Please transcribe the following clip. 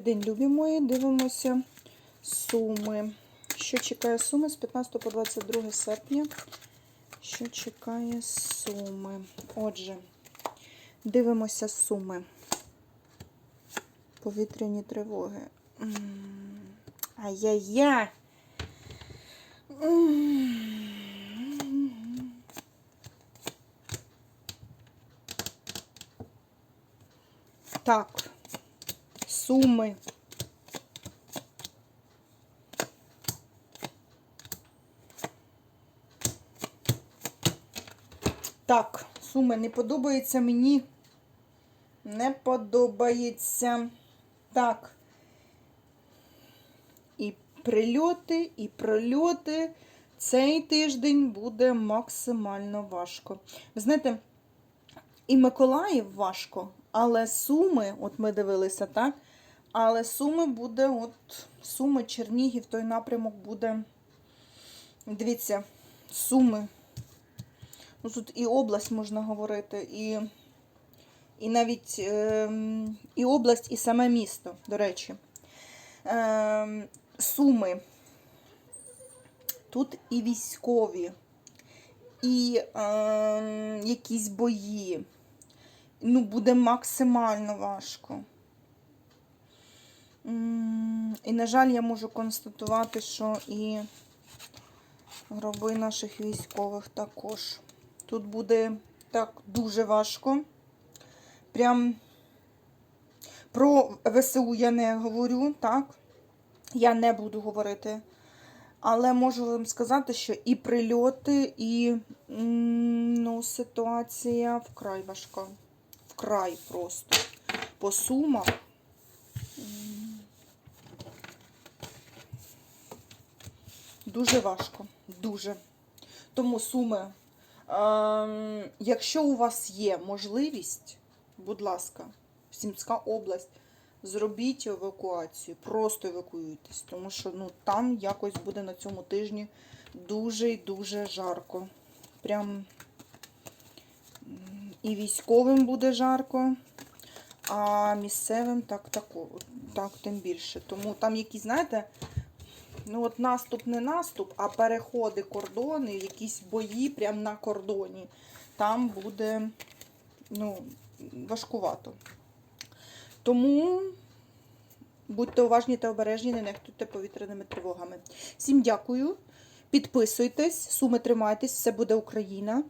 Добрий день, любі мої. Дивимося суми. Що чекає суми з 15 по 22 серпня? Що чекає суми? Отже, дивимося суми. Повітряні тривоги. Ай-яй-яй. Так, суми. Так, суми не подобається мені. Не подобається. Так. І прильоти, і прольоти. Цей тиждень буде максимально важко. Ви знаєте, і Миколаїв важко, але Суми, от ми дивилися, так? Але Суми буде, от Суми, Чернігів, той напрямок буде. Дивіться, Суми. Ну, тут і область можна говорити, і, і навіть е, і область, і саме місто, до речі. Е, Суми. Тут і військові, і е, якісь бої. Ну, буде максимально важко. І, на жаль, я можу констатувати, що і гроби наших військових також. Тут буде так дуже важко. Прям про ВСУ я не говорю, так? Я не буду говорити. Але можу вам сказати, що і прильоти, і ну, ситуація вкрай важка. Вкрай просто. По сумах. Дуже важко. Дуже. Тому суми. Ем, якщо у вас є можливість, будь ласка, Сімська область, зробіть евакуацію, просто евакуюйтесь, тому що ну, там якось буде на цьому тижні дуже і дуже жарко. Прям і військовим буде жарко, а місцевим так, тако, так тим більше. Тому там якісь, знаєте, ну от наступ не наступ, а переходи кордони, якісь бої прямо на кордоні. Там буде ну, важкувато. Тому будьте уважні та обережні, не нехтуйте повітряними тривогами. Всім дякую. Підписуйтесь, суми тримайтесь, все буде Україна.